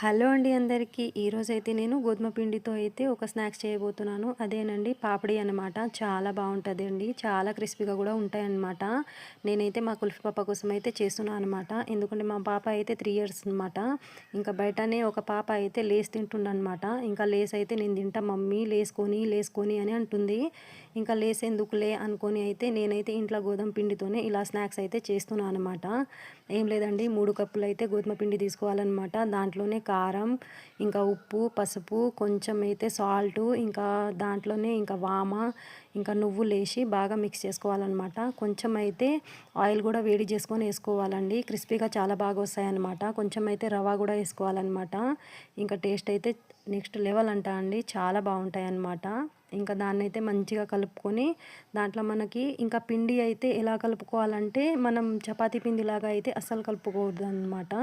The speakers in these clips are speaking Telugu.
హలో అండి అందరికీ. ఈరోజు అయితే నేను గోధుమ పిండితో అయితే ఒక స్నాక్స్ చేయబోతున్నాను. అదేనండి పాపడి అనమాట చాలా బాగుంటుంది అండి చాలా క్రిస్పీగా కూడా ఉంటాయన్నమాట. నేనైతే మా కుల్ఫీ పాప కోసం అయితే చేస్తున్నాను అనమాట ఎందుకంటే మా పాప అయితే త్రీ ఇయర్స్ అనమాట ఇంకా బయటనే ఒక పాప అయితే లేస్ తింటుండనమాట ఇంకా లేస్ అయితే నేను తింటా మమ్మీ లేసుకొని లేసుకొని అని అంటుంది. ఇంకా లేస్ ఎందుకులే అనుకొని అయితే నేనైతే ఇంట్లో గోధుమ పిండితోనే ఇలా స్నాక్స్ అయితే చేస్తున్నాను అనమాట ఏం లేదండి మూడు కప్పులు అయితే గోధుమ పిండి తీసుకోవాలన్నమాట. దాంట్లోనే కారం ఇంకా ఉప్పు పసుపు కొంచెం అయితే సాల్ట్ ఇంకా దాంట్లోనే ఇంకా వామ ఇంకా నువ్వులు వేసి బాగా మిక్స్ చేసుకోవాలన్నమాట. కొంచెం అయితే ఆయిల్ కూడా వేడి చేసుకొని వేసుకోవాలండి. క్రిస్పీగా చాలా బాగా వస్తాయన్నమాట. కొంచెం అయితే రవా కూడా వేసుకోవాలన్నమాట. ఇంకా టేస్ట్ అయితే నెక్స్ట్ లెవెల్ అంటా అండి. చాలా బాగుంటాయి అన్నమాట ఇంకా దాన్ని అయితే మంచిగా కలుపుకొని దాంట్లో మనకి ఇంకా పిండి అయితే ఎలా కలుపుకోవాలంటే మనం చపాతీ పిండిలాగా అయితే అస్సలు కలుపుకోవద్దు అనమాట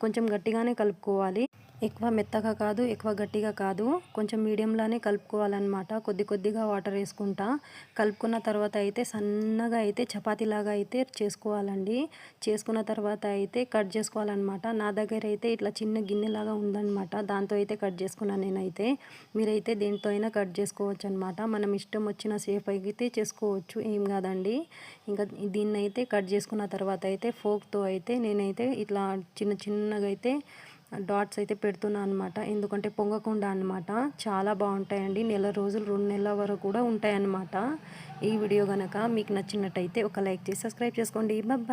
కొంచెం గట్టిగానే కలుపుకోవాలి. ఎక్కువ మెత్తగా కాదు ఎక్కువ గట్టిగా కాదు. కొంచెం మీడియంలోనే కలుపుకోవాలన్నమాట. కొద్ది కొద్దిగా వాటర్ వేసుకుంటా. కలుపుకున్న తర్వాత అయితే సన్నగా అయితే చపాతీలాగా అయితే చేసుకోవాలండి. చేసుకున్న తర్వాత అయితే కట్ చేసుకోవాలన్నమాట. నా దగ్గర అయితే ఇట్లా చిన్న గిన్నెలాగా ఉందన్నమాట. దాంతో అయితే కట్ చేసుకున్నాను నేనైతే. మీరైతే దేనితో అయినా కట్ చేసుకోవచ్చు అనమాట మనం ఇష్టం వచ్చిన సేఫ్ అయితే చేసుకోవచ్చు. ఏం కాదండి. ఇంకా దీన్ని అయితే కట్ చేసుకున్న తర్వాత అయితే ఫోక్తో అయితే నేనైతే ఇట్లా చిన్న చిన్నగా అయితే డాట్స్ అయితే పెడుతున్నాను అనమాట ఎందుకంటే పొంగకుండా అనమాట చాలా బాగుంటాయండి. నెల రోజులు రెండు నెలల వరకు కూడా ఉంటాయన్నమాట. ఈ వీడియో కనుక మీకు నచ్చినట్టయితే ఒక లైక్ చేసి సబ్స్క్రైబ్ చేసుకోండి. బాబా